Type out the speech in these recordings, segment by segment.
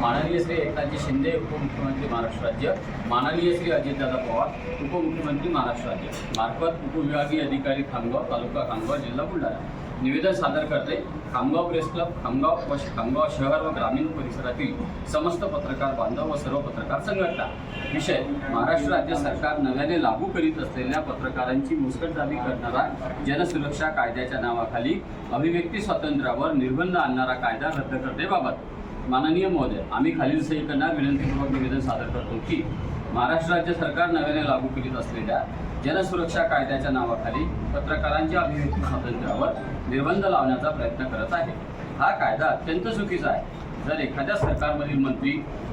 माननीय श्री एकनाथजी शिंदे उपमुख्यमंत्री महाराष्ट्र राज्य. माननीय श्री अजितदादा पवार उपमुख्यमंत्री महाराष्ट्र राज्य. मार्फत उपविभागीय अधिकारी खामगाव तालुका खामगाव जिल्हा बुलढाणा. निवेदन सादर करते खामगाव प्रेस क्लब खामगाव व खामगाव शहर व ग्रामीण परिसरातील समस्त पत्रकार बांधव व सर्व पत्रकार संघटना. विषय महाराष्ट्र राज्य सरकार नव्याने लागू करीत असलेल्या पत्रकारांची मुस्कटदाबी करणारा जनसुरक्षा कायद्याच्या नावाखाली अभिव्यक्ती स्वातंत्र्यावर निर्बंध आणणारा कायदा रद्द करण्याबाबत माननीय महोदय आम्ही खालील सही विनंतीपूर्वक निवेदन सादर करतो की महाराष्ट्र राज्य सरकार नव्याने लागू करीत असलेल्या जनसुरक्षा कायद्याच्या नावाखाली पत्रकारांच्या अभिव्यक्ती स्वातंत्र्यावर निर्बंध लावण्याचा प्रयत्न करत आहे. हा कायदा अत्यंत चुकीचा आहे. जर एखाद्या सरकारमधील मंत्री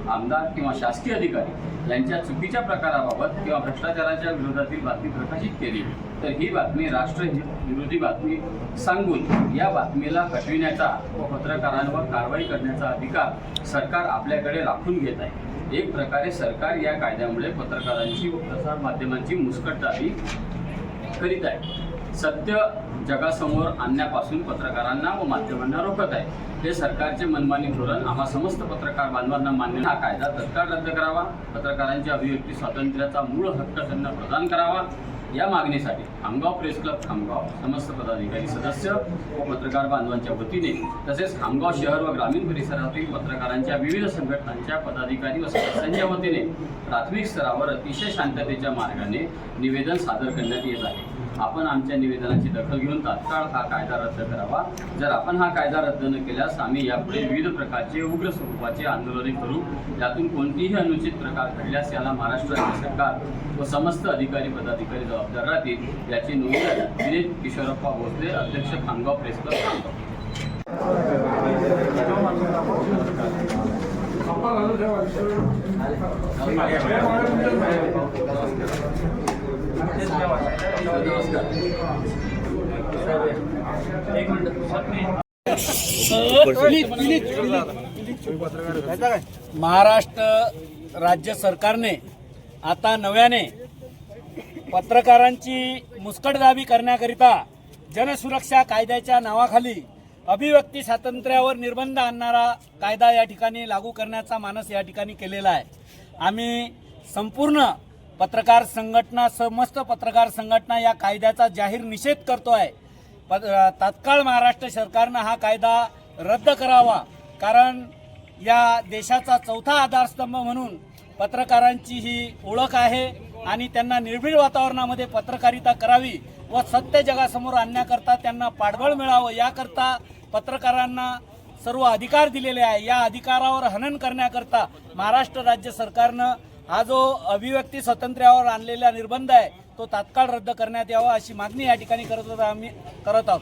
आमदार किंवा शासकीय अधिकारी यांच्या चुकीच्या प्रकाराबाबत किंवा भ्रष्टाचाराच्या विरोधातील बातमी प्रकाशित केली तर ही बातमी राष्ट्रहित विरोधी बातमी सांगून या बातमीला हटविण्याचा व पत्रकारांवर कारवाई करण्याचा अधिकार सरकार आपल्याकडे राखून घेत आहे. एक प्रकारे सरकार या कायद्यामुळे पत्रकारांची व प्रसार माध्यमांची मुस्कटदारी करीत आहे. सत्य जगासमोर आणण्यापासून पत्रकारांना व माध्यमांना रोखत आहे. हे सरकारचे मनमानी धोरण आम्हा समस्त पत्रकार बांधवांना मान्य हा कायदा तत्काळ रद्द करावा. पत्रकारांच्या अभिव्यक्ती स्वातंत्र्याचा मूळ हक्क त्यांना प्रदान करावा. या मागणीसाठी खामगाव प्रेस क्लब खामगाव समस्त पदाधिकारी सदस्य व पत्रकार बांधवांच्या वतीने तसेच खामगाव शहर व ग्रामीण परिसरातील पत्रकारांच्या विविध संघटनांच्या पदाधिकारी व सदस्यांच्या वतीने प्राथमिक स्तरावर अतिशय शांततेच्या मार्गाने निवेदन सादर करण्यात येत आहे. आपण आमच्या निवेदनाची दखल घेऊन तात्काळ हा कायदा रद्द करावा. जर आपण हा कायदा रद्द न केल्यास आम्ही यापुढे विविध प्रकारचे उग्र स्वरूपाचे आंदोलने करू. यातून कोणतीही अनुचित प्रकार घडल्यास याला महाराष्ट्र राज्य सरकार व समस्त अधिकारी पदाधिकारी जबाबदार राहतील याची नोंद विनीत किशोरप्पा भोसले अध्यक्ष खामगाव प्रेस क्लब महाराष्ट्र राज्य सरकारने आता नव्याने पत्रकारांची मुस्कटदाबी करण्याकरिता जनसुरक्षा कायद्याच्या नावाखाली अभिव्यक्ती स्वातंत्र्यावर निर्बंध आणणारा कायदा या ठिकाणी लागू करण्याचा मानस या ठिकाणी केलेला आहे. आम्ही संपूर्ण पत्रकार संघटना समस्त पत्रकार संघटना या कायद्याचा जाहीर निषेध करतो आहे तात्काळ महाराष्ट्र सरकारनं हा कायदा रद्द करावा. कारण या देशाचा चौथा आधारस्तंभ म्हणून पत्रकारांची ही ओळख आहे आणि त्यांना निर्भीड वातावरणामध्ये पत्रकारिता करावी व सत्य जगासमोर आणण्याकरता त्यांना पाठबळ मिळावं याकरता पत्रकारांना सर्व अधिकार दिलेले आहे. या अधिकारावर हनन करण्याकरता महाराष्ट्र राज्य सरकारनं हा जो अभिव्यक्ती स्वातंत्र्यावर आणलेला निर्बंध आहे तो तात्काळ रद्द करण्यात यावा अशी मागणी या ठिकाणी करत होता आम्ही करत आहोत.